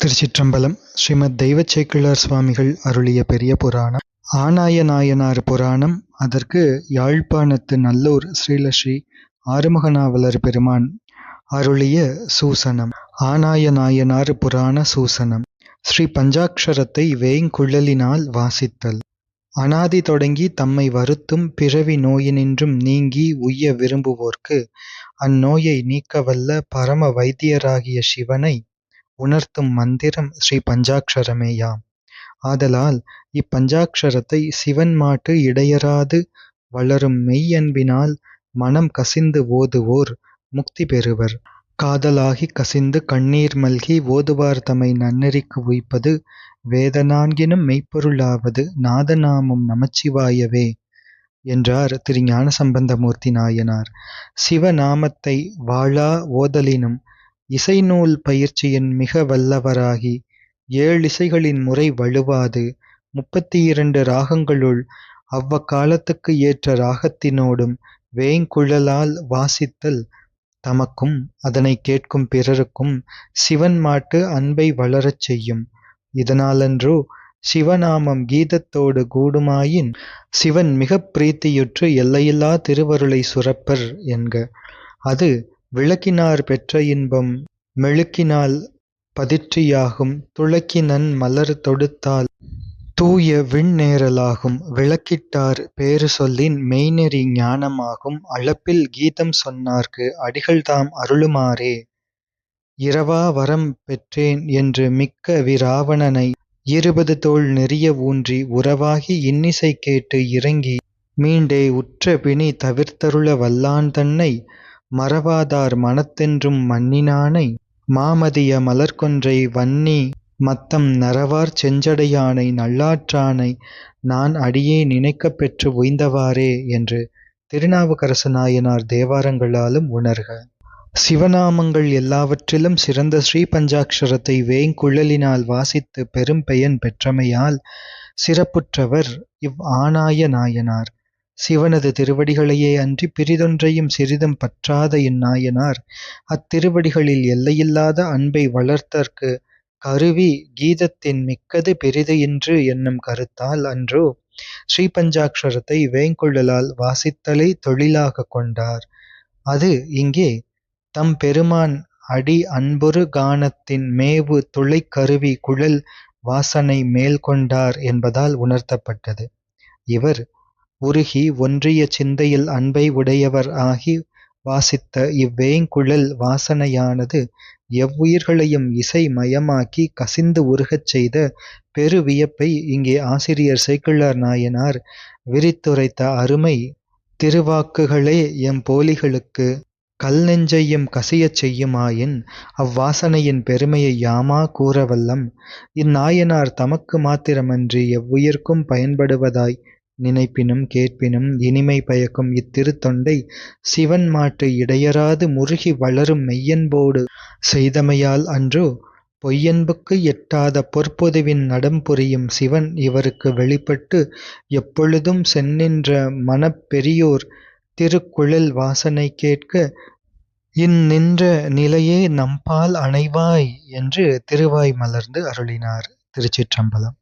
திருச்சிற்றம்பலம் ஸ்ரீமத் தெய்வச்சேக்கிழார் சுவாமிகள் அருளிய பெரிய புராணம் ஆனாய நாயனார் புராணம். அதற்கு யாழ்ப்பாணத்து நல்லூர் ஸ்ரீலஸ்ரீ ஆறுமுகநாவலர் பெருமான் அருளிய சூசனம். ஆனாய நாயனார் புராண சூசனம். ஸ்ரீ பஞ்சாக்ஷரத்தை வேய்ங்குழலினால் வாசித்தல். அனாதி தொடங்கி தம்மை வருத்தும் பிறவி நோயினின்றும் நீங்கி உய்ய விரும்புவோர்க்கு அந்நோயை நீக்கவல்ல பரம வைத்தியராகிய சிவனை உணர்த்தும் மந்திரம் ஸ்ரீ பஞ்சாக்ஷரமேயாம். ஆதலால் இப்பஞ்சாட்சரத்தை சிவன் மாட்டு இடையறாது வளரும் மெய்யன்பினால் மனம் கசிந்து ஓதுவோர் முக்தி பெறுவர். காதலாகி கசிந்து கண்ணீர் மல்கி ஓதுவார் தமை நன்னெறிக்கு உய்ப்பது வேத நான்கினும் மெய்ப்பொருளாவது நாதநாமம் நமச்சிவாயவே என்றார் திரு ஞானசம்பந்தமூர்த்தி நாயனார். சிவநாமத்தை வாளா ஓதலினும் இசைநூல் பயிற்சியின் மிக வல்லவராகி ஏழிசைகளின் முறை வழுவாது முப்பத்திரண்டு ராகங்களுள் அவ்வக்காலத்துக்கு ஏற்ற ராகத்தினோடும் வேய்ங்குழலால் வாசித்தல் தமக்கும் அதனைக் கேட்கும் பிறருக்கும் சிவன்மாட்டு அன்பை வளரச் செய்யும். இதனாலன்றோ சிவநாமம் கீதத்தோடு கூடுமாயின் சிவன் மிகப் பிரீதியுற்று எல்லையில்லா திருவருளைச் சுரப்பர் என்க. அது விளக்கினார் பெற்ற இன்பம் மெழுக்கினால் பதிற்றியாகும் துளக்கினன் மலர் தொடுத்தால் தூய விண்ணேறலாகும் விளக்கிட்டார் பேறு சொல்லின் மெய்ந்நெறி ஞானமாகும் அளப்பில் கீதம் சொன்னார்க்கு அடிகள்தாம் அருளுமாறே. இரவா வரம் பெற்றேன் என்று மிக்க விராவணனை இருபது தோள் நெறிய ஊன்றி உரவாகி இன்னிசை கேட்டு இரங்கி மீண்டே உற்ற பிணி தவிர்த்தருள வல்லான்தன்னை மறவாதார் மனத்தென்றும் மன்னினானை மாமதிய மலர்க்கொன்றை வன்னி மத்தம் நறவார் செஞ்சடையானை நல்லாற்றானை நான் அடியே நினைக்கப் பெற்று உய்ந்தவாறே என்று திருநாவுக்கரசு நாயனார் தேவாரங்களாலும் உணர்க. சிவநாமங்கள் எல்லாவற்றிலும் சிறந்த ஸ்ரீ பஞ்சாட்சரத்தை வேங்குழலினால் வாசித்துப் பெரும் பெயன் பெற்றமையால் சிறப்புற்றவர் இவ் ஆனாய நாயனார். சிவனது திருவடிகளையே அன்றிப் பிறிதொன்றையும் சிறிதும் பற்றாத இந்நாயனார் அத்திருவடிகளில் எல்லையில்லாத அன்பை வளர்த்தற்கு கருவி கீதத்தின் மிக்கது பெரிது இன்று என்னும் கருத்தால் அன்றோ ஸ்ரீபஞ்சாக்ஷரத்தை வேய்ங்குழலால் வாசித்தலை தொழிலாகக் கொண்டார். அது இங்கே தம் பெருமான் அடி அன்புறு கானத்தின் மேவு துளைக் கருவி குழல் வாசனை மேல் கொண்டார் என்பதால் உணர்த்தப்பட்டது. இவர் உருகி ஒன்றிய சிந்தையில் அன்பை உடையவர் ஆகி வாசித்த இவ்வேங்குழல் வாசனையானது எவ்வுயிர்களையும் இசை மயமாக்கி கசிந்து உருகச் செய்த பெரு வியப்பை இங்கே ஆசிரியர் சேக்கிழார் நாயனார் விரித்துரைத்த அருமை திருவாக்குகளே எம் போலிகளுக்கு கல் நெஞ்சையும் கசியச் செய்யுமாயின் அவ்வாசனையின் பெருமையை யாமா கூறவல்லம். இந்நாயனார் தமக்கு மாத்திரமன்றி எவ்வுயிர்க்கும் பயன்படுவதாய் நினைப்பினும் கேட்பினும் இனிமை பயக்கும் இத்திருத்தொண்டை சிவன்மாட்டு இடையறாது முருகி வளரும் மெய்யன்போடு செய்தமையால் அன்றோ பொய்யன்புக்கு எட்டாத பொற்பொதுவின் நடம்புரியும் சிவன் இவருக்கு வெளிப்பட்டு எப்பொழுதும் செந்நின்ற மனப்பெரியோர் திருக்குழல் வாசனை கேட்க இந்நின்ற நிலையே நம்பால் அணைவாய் என்று திருவாய் மலர்ந்து அருளினார். திருச்சிற்றம்பலம்.